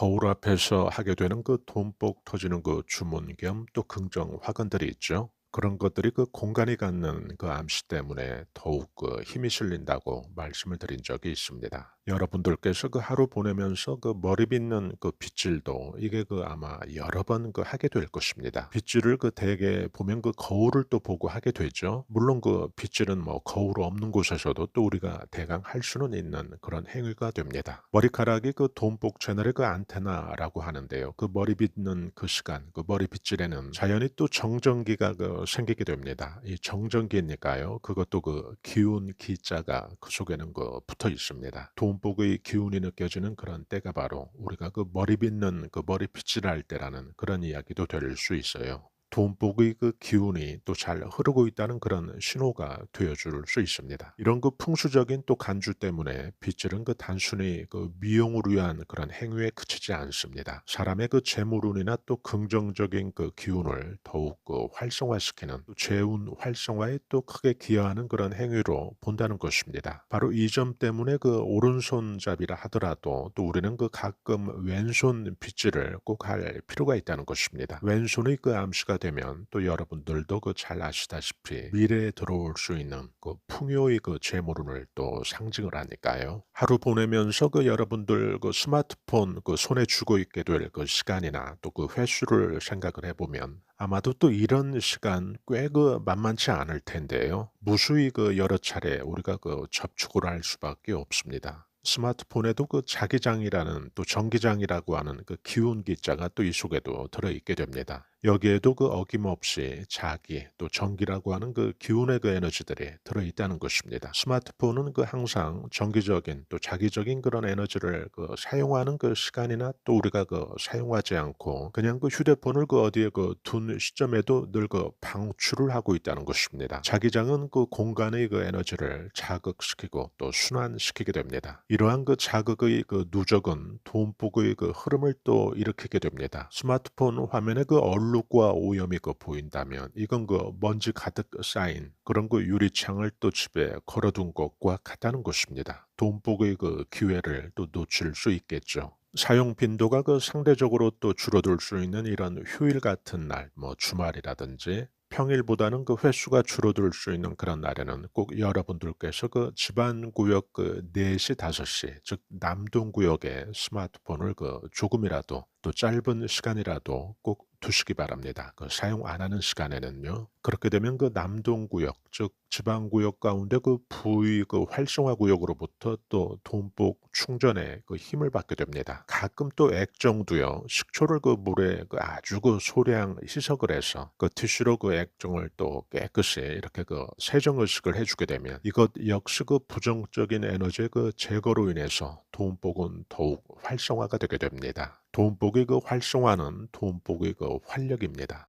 거울 앞에서 하게 되는 그 돈복 터지는 그 주문 겸 또 긍정 화근들이 있죠. 그런 것들이 그 공간이 갖는 그 암시 때문에 더욱 그 힘이 실린다고 말씀을 드린 적이 있습니다. 여러분들께서 그 하루 보내면서 그 머리 빗는 그 빗질도 이게 그 아마 여러 번 그 하게 될 것입니다. 빗질을 그 대개 보면 그 거울을 또 보고 하게 되죠. 물론 그 빗질은 뭐 거울 없는 곳에서도 또 우리가 대강 할 수는 있는 그런 행위가 됩니다. 머리카락이 그 돈복 채널의 그 안테나라고 하는데요. 그 머리 빗는 그 시간, 그 머리 빗질에는 자연히 또 정전기가 그 생기게 됩니다. 이 정전기니까요. 그것도 그 기운 기자가 그 속에는 그 붙어 있습니다. 돈 복의 기운이 느껴지는 그런 때가 바로 우리가 그 머리 빗는 그 머리 빗질할 때라는 그런 이야기도 될 수 있어요. 돈복의 그 기운이 또 잘 흐르고 있다는 그런 신호가 되어줄 수 있습니다. 이런 그 풍수적인 또 간주 때문에 빗질은 그 단순히 그 미용을 위한 그런 행위에 그치지 않습니다. 사람의 그 재물운이나 또 긍정적인 그 기운을 더욱 그 활성화시키는 또 재운 활성화에 또 크게 기여하는 그런 행위로 본다는 것입니다. 바로 이 점 때문에 그 오른손잡이라 하더라도 또 우리는 그 가끔 왼손 빗질을 꼭 할 필요가 있다는 것입니다. 왼손의 그 암시가 되면 또 여러분들도 그 잘 아시다시피 미래에 들어올 수 있는 그 풍요의 그 재물운을 또 상징을 하니까요. 하루 보내면서 그 여러분들 그 스마트폰 그 손에 쥐고 있게 될 그 시간이나 또 그 횟수를 생각을 해보면 아마도 또 이런 시간 꽤 그 만만치 않을 텐데요. 무수히 그 여러 차례 우리가 그 접촉을 할 수밖에 없습니다. 스마트폰에도 그 자기장이라는 또 전기장이라고 하는 그 기운 기자가 또 이 속에도 들어있게 됩니다. 여기에도 그 어김없이 자기 또 전기라고 하는 그 기운의 그 에너지들이 들어 있다는 것입니다. 스마트폰은 그 항상 정기적인 또 자기적인 그런 에너지를 그 사용하는 그 시간이나 또 우리가 그 사용하지 않고 그냥 그 휴대폰을 그 어디에 그 둔 시점에도 늘 그 방출을 하고 있다는 것입니다. 자기장은 그 공간의 그 에너지를 자극시키고 또 순환시키게 됩니다. 이러한 그 자극의 그 누적은 돈복의 그 흐름을 또 일으키게 됩니다. 스마트폰 화면에 그 얼 룩과 오염이 그 보인다면 이건 그 먼지 가득 쌓인 그런 그 유리창을 또 집에 걸어둔 것과 같다는 것입니다. 돈복의 그 기회를 또 놓칠 수 있겠죠. 사용 빈도가 그 상대적으로 또 줄어들 수 있는 이런 휴일 같은 날, 뭐 주말이라든지 평일보다는 그 횟수가 줄어들 수 있는 그런 날에는 꼭 여러분들께서 그 집안 구역 그 4시, 5시, 즉 남동 구역에 스마트폰을 그 조금이라도 또 짧은 시간이라도 꼭 두시기 바랍니다. 그 사용 안 하는 시간에는요. 그렇게 되면 그 남동 구역, 즉 지방 구역 가운데 그 부위 그 활성화 구역으로부터 또 돈복 충전에 그 힘을 받게 됩니다. 가끔 또 액정도요. 식초를 그 물에 그 아주 그 소량 희석을 해서 그 티슈로 그 액정을 또 깨끗이 이렇게 그 세정 의식을 해주게 되면 이것 역시 그 부정적인 에너지의 그 제거로 인해서 돈복은 더욱 활성화가 되게 됩니다. 돈복의 그 활성화는 돈복의 그 활력입니다.